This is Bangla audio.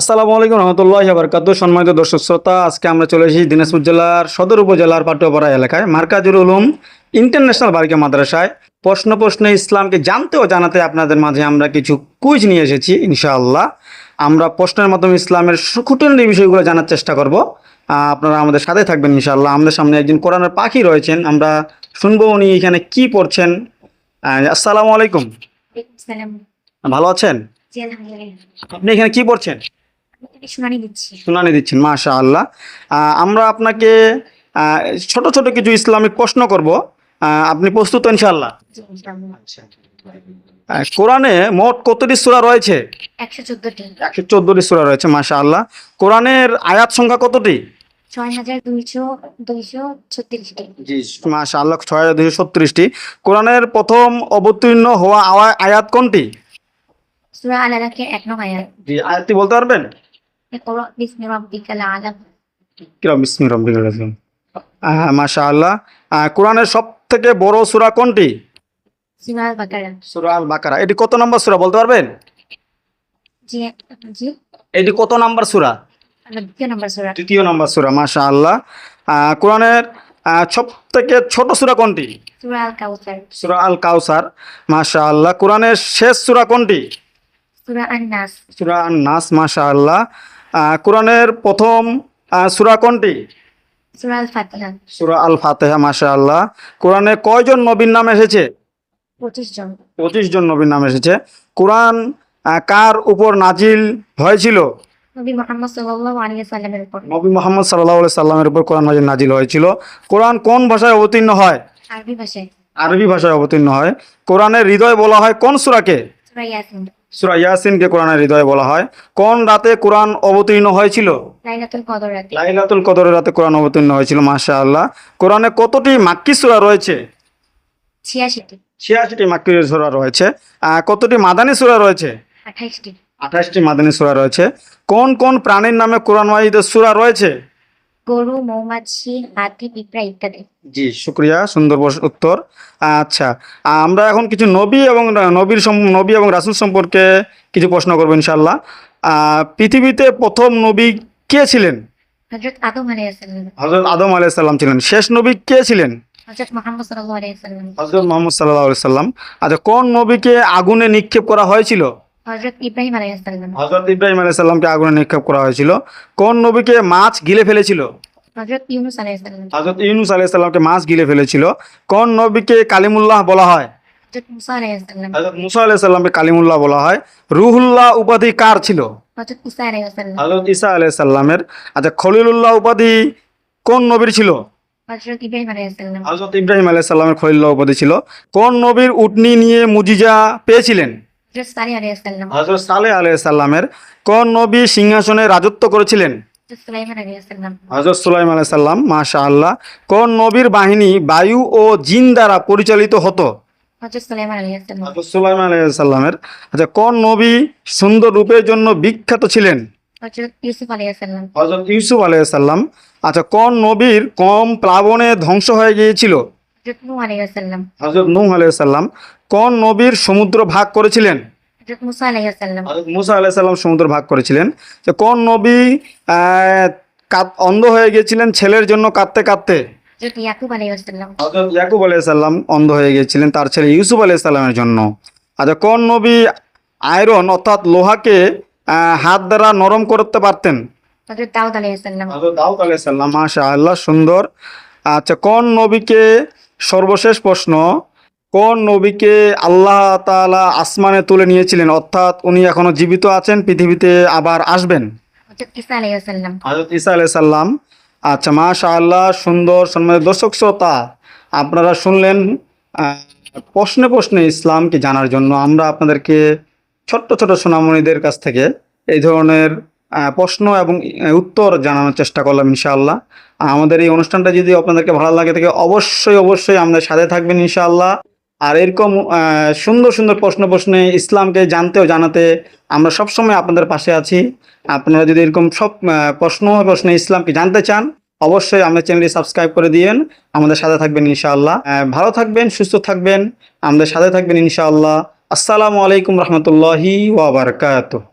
আসসালামু আলাইকুম রহমতুল্লাহ বরকাত সম্মানিত দর্শক শ্রোতা আজকে আমরা চলে এসেছি দিনাজপুর জেলার সদর উপজেলার পাটুয়াপাড়া এলাকায় মার্কাজুর উলুম ইন্টারন্যাশনাল বালিকা মাদ্রাসায়। প্রশ্ন প্রশ্নে ইসলামকে জানতে ও জানাতে আপনাদের মাঝে আমরা কিছু কুইজ নিয়ে এসেছি ইনশাআল্লাহ। আমরা প্রশ্নের মাধ্যমে ইসলামের খুঁটিনাটি বিষয়গুলো জানার চেষ্টা করব। আপনারা আমাদের সাথে থাকবেন ইনশাআল্লাহ। আমাদের সামনে একজন কোরআনের পাখি রয়েছেন আমরা শুনব উনি এখানে কি পড়ছেন। আসসালামু আলাইকুম। ভালো আছেন? আপনি এখানে কি পড়ছেন? শুনানি দিচ্ছি। শুনানি দিচ্ছেন মাশা আল্লাহ আমরা আপনাকে ছোট ছোট কিছু ইসলামিক প্রশ্ন করব। আপনি প্রস্তুত ইনশাআল্লাহ? কোরআনে মোট কতটি সূরা রয়েছে? একশো চোদ্দটি। সূরা রয়েছে মাশা আল্লাহ কোরআনের আয়াত সংখ্যা কতটি? ছয় হাজার দুইশো দুইশো ছত্রিশটি। জি মাশা আল্লাহ ছয় কোরআনের প্রথম অবতীর্ণ হওয়া আয়াত কোনটি? আয়াতটি বলতে পারবেন? কিরম বিসমি। মাশা আল্লাহ কোরআনের সব থেকে বড় সূরা কোনটি? সুরা আল বাকারা সূরা আল বাকারা এটি কত নম্বর সূরা বলতে পারবেন? জি জি এটি কত নাম্বার সূরা? দ্বিতীয় নম্বর সুরা তৃতীয় নম্বর সূরা মাশা আল্লাহ আহ, কোরআনের সব থেকে ছোট সূরা কোনটি? সুরা আল কাউসার সূরা আল কাউসার মাশা আল্লাহ কোরআনের শেষ সূরা কোনটি? সুরা আন নাস সূরা আন নাস মাশা আল্লাহ কোরআনের প্রথম সুরা কোনটি? সুরা আল ফাতিহা মাশা আল্লাহ কোরআনে কয়জন নবীর নাম এসেছে? পঁচিশ জন। পঁচিশ জন নবীর নাম এসেছে। কোরআন কার উপর নাজিল হয়েছিল? নবী মোহাম্মদ সাল্লাহ সাল্লামের উপর। কোরআন নাজিল নাজিল হয়েছিল। কোরআন কোন ভাষায় অবতীর্ণ হয়? আরবি ভাষায়। আরবি ভাষায় অবতীর্ণ হয়। কোরআনের হৃদয় বলা হয় কোন সূরাকে? সুরা ইয়াসিন ইয়াসিনকে কোরআনের হৃদয় বলা হয়। কোন রাতে কোরআন অবতীর্ণ হয়েছিল? লাইলাতুল কদরের রাতে কোরআন অবতীর্ণ হয়েছিল মাশাআল্লাহ। কোরআনে কতটি মাক্কি সুরা রয়েছে? ছিয়াশিটি। ছিয়াশিটি মাক্কি সূরা রয়েছে। কতটি মাদানী সুরা রয়েছে? আঠাইশটি। আঠাশটি মাদানী সূরা রয়েছে। কোন কোন প্রাণীর নামে কোরআন মাজিদের সূরা রয়েছে? গরু মৌমাছি হাতি পিঁপড়া ইত্যাদি। জি শুক্রিয়া সুন্দর উত্তর। আচ্ছা আমরা এখন কিছু নবী এবং নবীর নবী এবং রাসূল সম্পর্কে কিছু প্রশ্ন করব ইনশাল্লাহ পৃথিবীতে প্রথম নবী কে ছিলেন? আদম ছিলেন। শেষ নবী কে ছিলেন? মোহাম্মদ সাল্লাল্লাহু আলাইহি মোহাম্মদ আচ্ছা কোন নবীকে আগুনে নিক্ষেপ করা হয়েছিল? হজরত ইব্রাহিম আলাইহিস সালাম। ইব্রাহিম আগুনে নিক্ষেপ করা হয়েছিল। কোন নবীকে মাছ গিলে ফেলেছিল? হজরত ইউনুস আলাইহিস সালাম। হজরত ইউনুস আলাইসাল্লামকে মাছ গিলে ফেলেছিল। কোন নবীকে কালিমুল্লাহ বলা হয়? মুসা আলাইহিস সালাম। হজরত মুসা আলাইসাল্লামকে কালিমুল্লাহ বলা হয়। রুহুল্লাহ উপাধি কার ছিল? ঈসা আলাইহিস সালাম। আচ্ছা খলিলুল্লাহ উপাধি কোন নবীর ছিল? হজরত ইব্রাহিম আলাইহিস সালাম। ইব্রাহিম খলিল্লাহ উপাধি ছিল। কোন নবীর উটনি নিয়ে মুজিজা পেয়েছিলেন? হজরত সালিহ আলাইসাল্লামের কোন নবী সিংহাসনে রাজত্ব করেছিলেন? হজরত সুলাইম আলাইসাল্লাম মাশা আল্লাহ কোন নবীর বাহিনী বায়ু ও জিন দ্বারা পরিচালিত হতো? সুলাইম আলাইসাল্লামের আচ্ছা কোন নবী সুন্দর রূপের জন্য বিখ্যাত ছিলেন? হজরত ইউসুফ আলাইসাল্লাম আচ্ছা কোন নবীর কম প্লাবনে ধ্বংস হয়ে গিয়েছিল? হজরত নূহ আলাইসাল্লাম কোন নবীর সমুদ্র ভাগ করেছিলেন? মুসা আলাইসাল্লাম সমুদ্র ভাগ করেছিলেন। যে কোন নবী অন্ধ হয়ে গিয়েছিলেন ছেলের জন্য কাঁদতে কাঁদতে? ইয়াকুব আলাইসাল্লাম অন্ধ হয়ে গিয়েছিলেন তার ছেলে ইউসুফ আলাইসাল্লামের জন্য। আচ্ছা কোন নবী আয়রন অর্থাৎ লোহাকে হাত দ্বারা নরম করতে পারতেন? দাউদ আলাইহিস দাউদ আলাইসাল্লাম মাশা আল্লাহ সুন্দর। আচ্ছা কোন নবীকে সর্বশেষ প্রশ্ন কোন নবীকে আল্লাহ তাআলা আসমানে তুলে নিয়েছিলেন? অর্থাৎ উনি এখনও জীবিত আছেন পৃথিবীতে আবার আসবেন? হজরত ইসা আলাইসাল্লাম আচ্ছা মাশা আল্লাহ সুন্দর সম্মানিত দর্শক শ্রোতা আপনারা শুনলেন প্রশ্নে প্রশ্নে ইসলামকে জানার জন্য আমরা আপনাদেরকে ছোট্ট ছোট সোনামণিদের কাছ থেকে এই ধরনের প্রশ্ন এবং উত্তর জানানোর চেষ্টা করলাম ইনশাআল্লাহ। আমাদের এই অনুষ্ঠানটা যদি আপনাদেরকে ভালো লাগে থাকে অবশ্যই অবশ্যই আমাদের সাথে থাকবেন ইনশাআল্লাহ। আর এরকম সুন্দর সুন্দর প্রশ্ন প্রশ্নে ইসলামকে জানতে ও জানাতে আমরা সবসময় আপনাদের পাশে আছি। আপনারা যদি এরকম সব প্রশ্ন, প্রশ্নে ইসলামকে জানতে চান, অবশ্যই আমাদের চ্যানেলটি সাবস্ক্রাইব করে দিয়েন। আমাদের সাথে থাকবেন ইনশাআল্লাহ। ভালো থাকবেন, সুস্থ থাকবেন। আমাদের সাথে থাকবেন ইনশাআল্লাহ। আসসালামু আলাইকুম রহমতুল্লাহি ওয়াবারকাতুহ